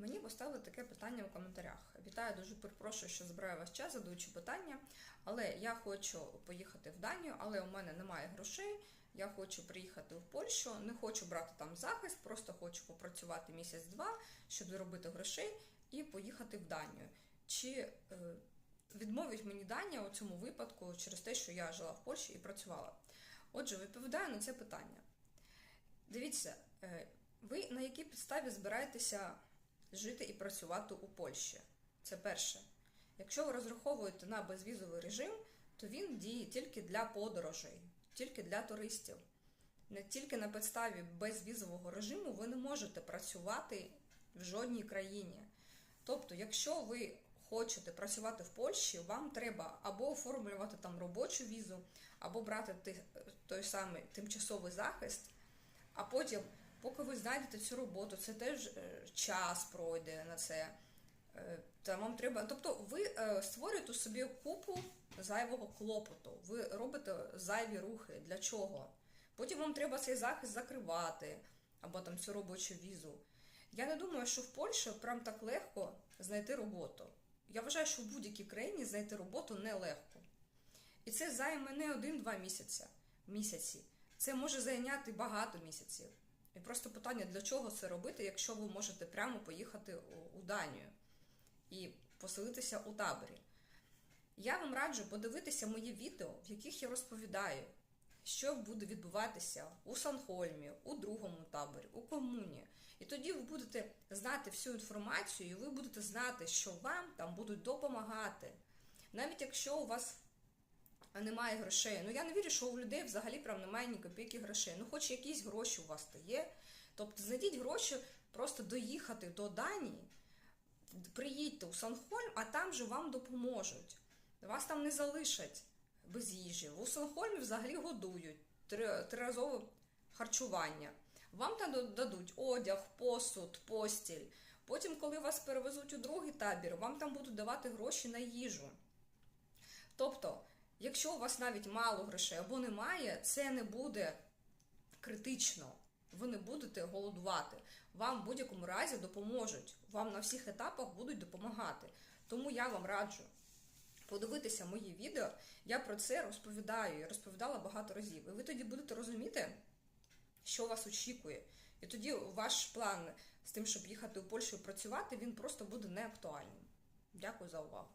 Мені поставили таке питання у коментарях. Вітаю, дуже перепрошую, що збираю ваш час, задаючи питання. Але я хочу поїхати в Данію, але у мене немає грошей. Я хочу приїхати в Польщу, не хочу брати там захист, просто хочу попрацювати місяць-два, щоб заробити грошей і поїхати в Данію. Чи е, відмовить мені Данія у цьому випадку через те, що я жила в Польщі і працювала? Отже, відповідаю на це питання. Дивіться, е, ви на якій підставі збираєтеся жити і працювати у Польщі? Це перше. Якщо ви розраховуєте на безвізовий режим, то він діє тільки для подорожей, тільки для туристів. Не тільки на підставі безвізового режиму ви не можете працювати в жодній країні. Тобто, якщо ви хочете працювати в Польщі, вам треба або оформлювати там робочу візу, або брати той самий тимчасовий захист, а потім, поки ви знайдете цю роботу, це теж е, час пройде на це. Е, Та вам треба. Тобто ви е, створюєте собі купу зайвого клопоту, ви робите зайві рухи. Для чого? Потім вам треба цей захист закривати, або там цю робочу візу. Я не думаю, що в Польщі прям так легко знайти роботу. Я вважаю, що в будь-якій країні знайти роботу нелегко. І це займе не один-два місяці. місяці. Це може зайняти багато місяців. І просто питання, для чого це робити, якщо ви можете прямо поїхати у- Данію і поселитися у таборі. Я вам раджу подивитися мої відео, в яких я розповідаю, що буде відбуватися у Санхольмі, у другому таборі, у комуні. І тоді ви будете знати всю інформацію, і ви будете знати, що вам там будуть допомагати. Навіть якщо у вас немає грошей. Ну я не вірю, що у людей взагалі прям немає ні копійки грошей. Ну, хоч якісь гроші у вас то є. Тобто знайдіть гроші просто доїхати до Данії, приїдьте у Санхольм, а там же вам допоможуть. Вас там не залишать без їжі. У Санхольмі взагалі годують триразове харчування. Вам там дадуть одяг, посуд, постіль. Потім, коли вас перевезуть у другий табір, вам там будуть давати гроші на їжу. Тобто, якщо у вас навіть мало грошей або немає, це не буде критично. Ви не будете голодувати. Вам в будь-якому разі допоможуть. Вам на всіх етапах будуть допомагати. Тому я вам раджу подивитися мої відео. Я про це розповідаю і розповідала багато разів. І ви тоді будете розуміти, що вас очікує. І тоді ваш план з тим, щоб їхати у Польщу і працювати, він просто буде неактуальним. Дякую за увагу.